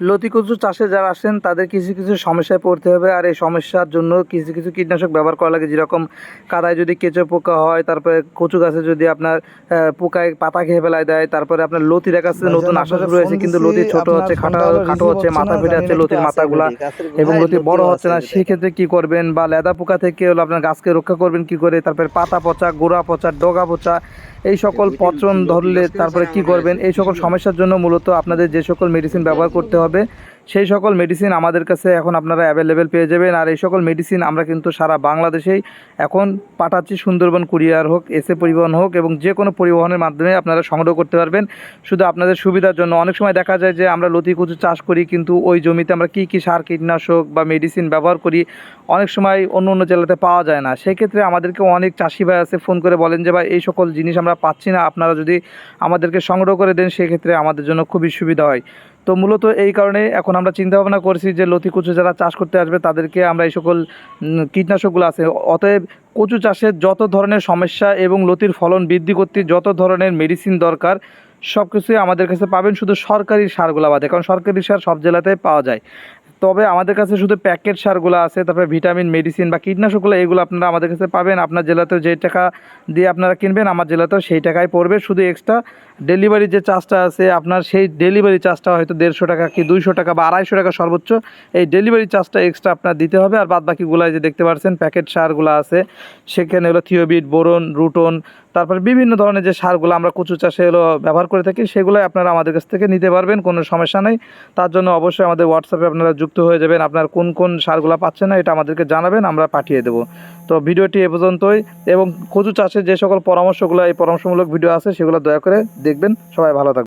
লতি কচু চাষে যারা আসেন তাদের কিছু কিছু সমস্যায় পড়তে হবে আর এই সমস্যার জন্য কিছু কিছু কীটনাশক ব্যবহার করা লাগে। যেরকম কাদায় যদি কেঁচো পোকা হয় তারপরে কচু গাছে যদি আপনার পোকায় পাতা খেয়ে ফেলায় দেয় তারপরে আপনার লতির কাছে নতুন আপনাকে শুরু কিন্তু লতি ছোট হচ্ছে খাটো খাটো হচ্ছে মাথা ফেটে যাচ্ছে লতির মাথাগুলা এবং লতি বড় হচ্ছে না। সেক্ষেত্রে কি করবেন বা লেদা পোকা থেকে হলো আপনার গাছকে রক্ষা করবেন কি করে? তারপরে পাতা পচা গোড়া পচা ডগা পচা এই সকল পচন ধরলে তারপরে কি করবেন? এই সকল সমস্যার জন্য মূলত আপনাদের যে সকল মেডিসিন ব্যবহার করতে হবে। সেই সকল মেডিসিন আমাদের কাছে এখন আপনারা অ্যাভেলেবেল পেয়ে যাবেন। আর এই সকল মেডিসিন আমরা কিন্তু সারা বাংলাদেশেই এখন পাঠাচ্ছি। সুন্দরবন কুরিয়ার হোক এসে পরিবহন হোক এবং যে কোনো পরিবহনের মাধ্যমে আপনারা সংগ্রহ করতে পারবেন। শুধু আপনাদের সুবিধার জন্য। অনেক সময় দেখা যায় যে আমরা লতি কচু চাষ করি, কিন্তু ওই জমিতে আমরা কী কী সার, কীটনাশক বা মেডিসিন ব্যবহার করি, অনেক সময় অন্য অন্য জেলাতে পাওয়া যায় না। সেক্ষেত্রে আমাদেরকে অনেক চাষি ভাই আছে ফোন করে বলেন যে, ভাই, এই সকল জিনিস আমরা পাচ্ছি না। আপনারা যদি আমাদেরকে সংগ্রহ করে দেন, সেক্ষেত্রে আমাদের জন্য খুবই সুবিধা হয়। তো মূলত এই কারণে এখন আমরা চিন্তা ভাবনা করছি যে লতি কচু যারা চাষ করতে আসবে, তাদেরকে আমরা এই সকল কীটনাশকগুলো আছে, অতএব কচু চাষের যত ধরনের সমস্যা এবং লতির ফলন বৃদ্ধি করতে যত ধরনের মেডিসিন দরকার সব কিছুই আমাদের কাছে পাবেন শুধু সরকারি সারগুলো বাদে, কারণ সরকারি সার সব জেলাতে পাওয়া যায়। তবে আমাদের কাছে শুধু প্যাকেট সারগুলো আছে, তারপরে ভিটামিন মেডিসিন বা কীটনাশকগুলো, এগুলো আপনারা আমাদের কাছে পাবেন। আপনার জেলাতেও যে টাকা দিয়ে আপনারা কিনবেন, আমার জেলাতেও সেই টাকায় পড়বে, শুধু এক্সট্রা ডেলিভারি যে চার্জটা আছে, আপনার সেই ডেলিভারি চার্জটা হয়তো দেড়শো টাকা কি দুইশো টাকা বা আড়াইশো টাকা সর্বোচ্চ, এই ডেলিভারি চার্জটা এক্সট্রা আপনার দিতে হবে। আর বাদ বাকিগুলো যে দেখতে পাচ্ছেন প্যাকেট সারগুলো আছে, সেখানে হলো থিওবিট বোরন, রুটন, তারপর বিভিন্ন ধরনের যে সারগুলো আমরা কচু চাষে হলো ব্যবহার করে থাকি সেগুলো আপনারা আমাদের কাছ থেকে নিতে পারবেন, কোনো সমস্যা নেই। তার জন্য অবশ্যই আমাদের হোয়াটসঅ্যাপে আপনারা যুক্ত হয়ে যাবেন, আপনার কোন কোন সারগুলো পাচ্ছেন না, এটা আমাদেরকে জানাবেন, আমরা পাঠিয়ে দেবো। তো ভিডিওটি এ পর্যন্তই, এবং কচু চাষের যে সকল পরামর্শগুলো, এই পরামর্শমূলক ভিডিও আছে, সেগুলো দয়া করে দেখবেন সবাই ভালো থাকবেন।